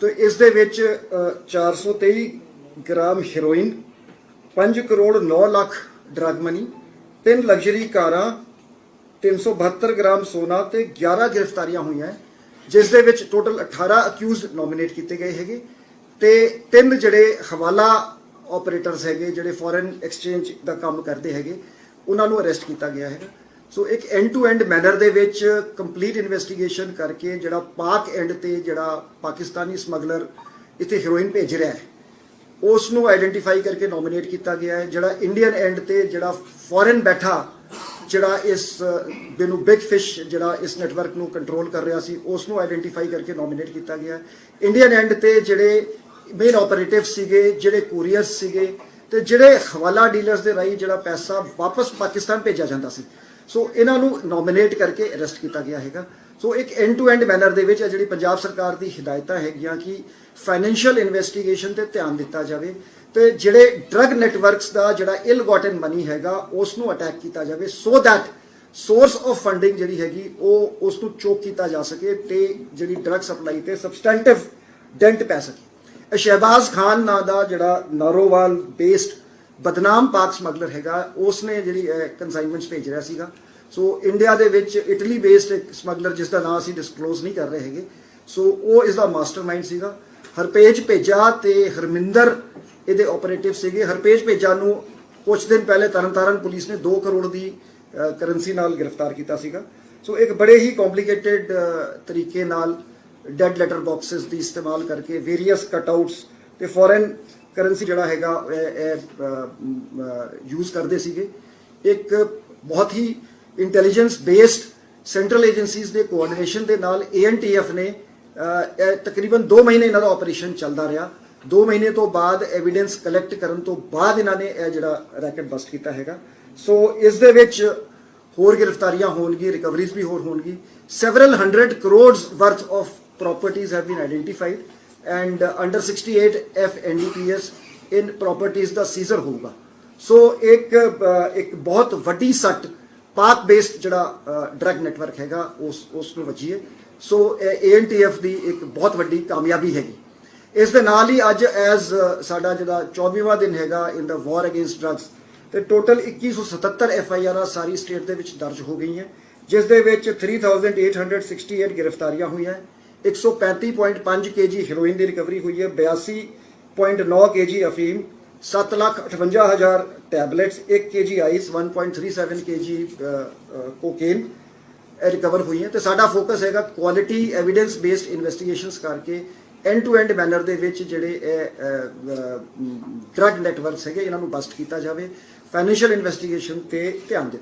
ਤੋ ਇਸ ਦੇ ਵਿੱਚ ਅ, 423 gram heroin 5 crore 9 lakh drug money ਤਿੰਨ ਲਗਜ਼ਰੀ ਕਾਰਾਂ 372 ਗ੍ਰਾਮ ਸੋਨਾ ਤੇ 11 ਗ੍ਰਿਫਤਾਰੀਆਂ ਹੋਈਆਂ ਹੈ, ਜਿਸ ਦੇ ਵਿੱਚ ਟੋਟਲ 18 ਅਕਿਊਜ਼ਡ ਨੋਮੀਨੇਟ ਕੀਤੇ ਗਏ ਹੈਗੇ ਤੇ ਤਿੰਨ ਜਿਹੜੇ ਹਵਾਲਾ ਆਪਰੇਟਰਸ ਹੈਗੇ ਜਿਹੜੇ ਫੋਰਨ ਐਕਸਚੇਂਜ ਦਾ ਕੰਮ ਕਰਦੇ ਹੈਗੇ ਉਹਨਾਂ ਨੂੰ ਅਰੈਸਟ ਕੀਤਾ ਗਿਆ ਹੈਗਾ। ਸੋ ਇੱਕ ਐਂਡ ਟੂ ਐਂਡ ਮੈਨਰ ਦੇ ਵਿੱਚ ਕੰਪਲੀਟ ਇਨਵੈਸਟੀਗੇਸ਼ਨ ਕਰਕੇ ਜਿਹੜਾ ਪਾਕ ਐਂਡ ਤੇ ਜਿਹੜਾ ਪਾਕਿਸਤਾਨੀ ਸਮਗਲਰ ਇੱਥੇ ਹੀਰੋਇਨ ਭੇਜ ਰਿਹਾ ਹੈ ਉਸ ਨੂੰ ਆਈਡੈਂਟੀਫਾਈ ਕਰਕੇ ਨੋਮੀਨੇਟ ਕੀਤਾ ਗਿਆ ਹੈ, ਜਿਹੜਾ ਇੰਡੀਅਨ ਐਂਡ ਤੇ ਜਿਹੜਾ ਫੋਰਨ ਬੈਠਾ, ਜਿਹੜਾ ਇਸ ਬਿਨੂ ਬਿਗ ਫਿਸ਼ ਜਿਹੜਾ ਇਸ ਨੈਟਵਰਕ ਨੂੰ ਕੰਟਰੋਲ ਕਰ ਰਿਹਾ ਸੀ ਉਸ ਨੂੰ ਆਈਡੈਂਟੀਫਾਈ ਕਰਕੇ ਨੋਮੀਨੇਟ ਕੀਤਾ ਗਿਆ ਇੰਡੀਅਨ ਐਂਡ ਤੇ ਜਿਹੜੇ ਮੇਨ ਆਪਰੇਟਿਵ ਸੀਗੇ, ਜਿਹੜੇ ਕੋਰੀਅਰਸ ਸੀਗੇ ਤੇ ਜਿਹੜੇ ਹਵਾਲਾ ਡੀਲਰਸ ਦੇ ਰਾਹੀਂ ਜਿਹੜਾ ਪੈਸਾ ਵਾਪਸ ਪਾਕਿਸਤਾਨ ਭੇਜਿਆ ਜਾਂਦਾ ਸੀ। ਸੋ ਇਹਨਾਂ ਨੂੰ ਨੋਮੀਨੇਟ ਕਰਕੇ ਅਰੈਸਟ ਕੀਤਾ ਗਿਆ ਹੈਗਾ। ਸੋ ਇੱਕ ਐਂਡ ਟੂ ਐਂਡ ਮੈਨਰ ਦੇ ਵਿੱਚ ਜਿਹੜੀ ਪੰਜਾਬ ਸਰਕਾਰ ਦੀ ਹਦਾਇਤਾਂ ਹੈਗੀਆਂ ਕਿ ਫਾਈਨੈਂਸ਼ੀਅਲ ਇਨਵੈਸਟੀਗੇਸ਼ਨ ਤੇ ਧਿਆਨ ਦਿੱਤਾ ਜਾਵੇ ਤੇ ਜਿਹੜੇ ਡਰਗ ਨੈਟਵਰਕਸ ਦਾ ਜਿਹੜਾ ਇਲ ਗੋਟਨ ਮਨੀ ਹੈਗਾ ਉਸ ਨੂੰ ਅਟੈਕ ਕੀਤਾ ਜਾਵੇ so that source of funding ਜਿਹੜੀ ਹੈਗੀ, ਉਹ ਉਸ ਨੂੰ ਚੋਕ ਕੀਤਾ ਜਾ ਸਕੇ ਤੇ ਜਿਹੜੀ ਡਰਗ ਸਪਲਾਈ ਤੇ ਸਬਸਟੈਂਟਿਵ ਡੈਂਟ ਪੈ ਸਕੇ। ਸ਼ਹਿਬਾਜ਼ ਖਾਨ ਨਾਂ ਦਾ ਜਿਹੜਾ ਨਾਰੋਵਾਲ ਬੇਸਡ ਬਦਨਾਮ ਪਾਕ ਸਮਗਲਰ ਹੈਗਾ ਉਸ ਨੇ ਜਿਹੜੀ ਕਨਸਾਈਨਮੈਂਟਸ ਭੇਜ ਰਿਹਾ ਸੀਗਾ। ਸੋ ਇੰਡੀਆ ਦੇ ਵਿੱਚ ਇਟਲੀ ਬੇਸਡ ਇੱਕ ਸਮਗਲਰ ਜਿਸ ਦਾ ਨਾਮ ਅਸੀਂ ਡਿਸਕਲੋਜ਼ ਨਹੀਂ ਕਰ ਰਹੇ ਹੈਗੇ। ਸੋ ਉਹ ਇਸ ਦਾ ਮਾਸਟਰਮਾਈਂਡ ਸੀਗਾ। ਹਰਪੇਜ ਭੇਜਾ ਤੇ ਹਰਮਿੰਦਰ ਇਹਦੇ ਆਪਰੇਟਿਵ ਸੀਗੇ। ਹਰਪੇਜ ਭੇਜਾ ਨੂੰ ਕੁਝ ਦਿਨ ਪਹਿਲੇ ਤਰਨਤਾਰਨ ਪੁਲਿਸ ਨੇ 2 ਕਰੋੜ ਦੀ ਕਰੰਸੀ ਨਾਲ ਗ੍ਰਿਫਤਾਰ ਕੀਤਾ ਸੀਗਾ। ਸੋ ਇੱਕ ਬੜੇ ਹੀ ਕੰਪਲਿਕੇਟਿਡ ਤਰੀਕੇ ਨਾਲ ਡੈਡ ਲੈਟਰ ਬਾਕਸਸ ਦੀ ਇਸਤੇਮਾਲ ਕਰਕੇ ਵੇਰੀਅਸ ਕਟਆਊਟਸ ਤੇ ਫੋਰਨ ਕਰੰਸੀ ਜਿਹੜਾ ਹੈਗਾ ਯੂਜ਼ ਕਰਦੇ ਸੀਗੇ। ਇੱਕ ਬਹੁਤ ਹੀ ਇੰਟੈਲੀਜੈਂਸ ਬੇਸਡ ਸੈਂਟਰਲ ਏਜੰਸੀਜ਼ ਦੇ ਕੋਆਰਡੀਨੇਸ਼ਨ ਦੇ ਨਾਲ ਏਐਨਟੀਐਫ ਨੇ ਅਹ, ਇਹ ਤਕਰੀਬਨ 2 ਮਹੀਨੇ ਇਹਨਾਂ ਦਾ ਆਪਰੇਸ਼ਨ ਚੱਲਦਾ ਰਿਹਾ। 2 ਮਹੀਨੇ ਤੋਂ ਬਾਅਦ ਐਵੀਡੈਂਸ ਕਲੈਕਟ ਕਰਨ ਤੋਂ ਬਾਅਦ ਇਹਨਾਂ ਨੇ ਇਹ ਜਿਹੜਾ ਰੈਕਟ ਬਸਟ ਕੀਤਾ ਹੈਗਾ। ਸੋ ਇਸ ਦੇ ਵਿੱਚ ਹੋਰ ਗ੍ਰਿਫਤਾਰੀਆਂ ਹੋਣਗੀਆਂ ਰਿਕਵਰੀਜ਼ ਵੀ ਹੋਰ ਹੋਣਗੀ several hundred crores worth of properties have been identified and uh, under 68 F NDPS in properties ਦਾ ਸੀਜ਼ਰ ਹੋਊਗਾ। ਸੋ ਇੱਕ ਇੱਕ ਬਹੁਤ ਵੱਡੀ ਸੱਟ ਪਾਕ ਬੇਸਡ ਜਿਹੜਾ ਡਰਗ ਨੈਟਵਰਕ ਹੈਗਾ ਉਸ ਉਸ ਨੂੰ ਵੱਜੀ ਹੈ। ਸੋ ANTF ਦੀ ਇੱਕ ਬਹੁਤ ਵੱਡੀ ਕਾਮਯਾਬੀ ਹੈਗੀ। ਇਸ ਦੇ ਨਾਲ ਹੀ ਅੱਜ ਐਜ਼ ਸਾਡਾ ਜਿਹੜਾ 24ਵਾਂ ਦਿਨ ਹੈਗਾ in the war against drugs ਤੇ ਟੋਟਲ 2177 ਐਫ ਆਈ ਆਰ ਸਾਰੀ ਸਟੇਟ ਦੇ ਵਿੱਚ ਦਰਜ ਹੋ ਗਈਆਂ। ਜਿਸ ਦੇ ਵਿੱਚ 3868 ਗ੍ਰਿਫਤਾਰੀਆਂ ਹੋਈਆਂ। 135.5 ਕੇਜੀ ਹੈਰੋਇਨ ਦੀ ਰਿਕਵਰੀ ਹੋਈ ਹੈ 82.9 ਕੇਜੀ ਅਫੀਮ 758000 tablets 1 KG ice 1.37 KG cocaine recover ਹੋਈ ਹੈ। ਤੇ ਸਾਡਾ ਫੋਕਸ ਹੈਗਾ ਕੁਆਲਿਟੀ ਐਵੀਡੈਂਸ ਬੇਸਡ ਇਨਵੈਸਟੀਗੇਸ਼ਨਸ ਕਰਕੇ ਐਂਡ ਟੂ ਐਂਡ ਮੈਨਰ ਦੇ ਵਿੱਚ ਜਿਹੜੇ ਇਹ ਡਰਗ ਨੈਟਵਰਕਸ ਹੈਗੇ, ਇਹਨਾਂ ਨੂੰ ਬਸਟ ਕੀਤਾ ਜਾਵੇ ਫਾਈਨੈਂਸ਼ੀਅਲ ਇਨਵੈਸਟੀਗੇਸ਼ਨ ਤੇ ਧਿਆਨ ਦਿੱਤਾ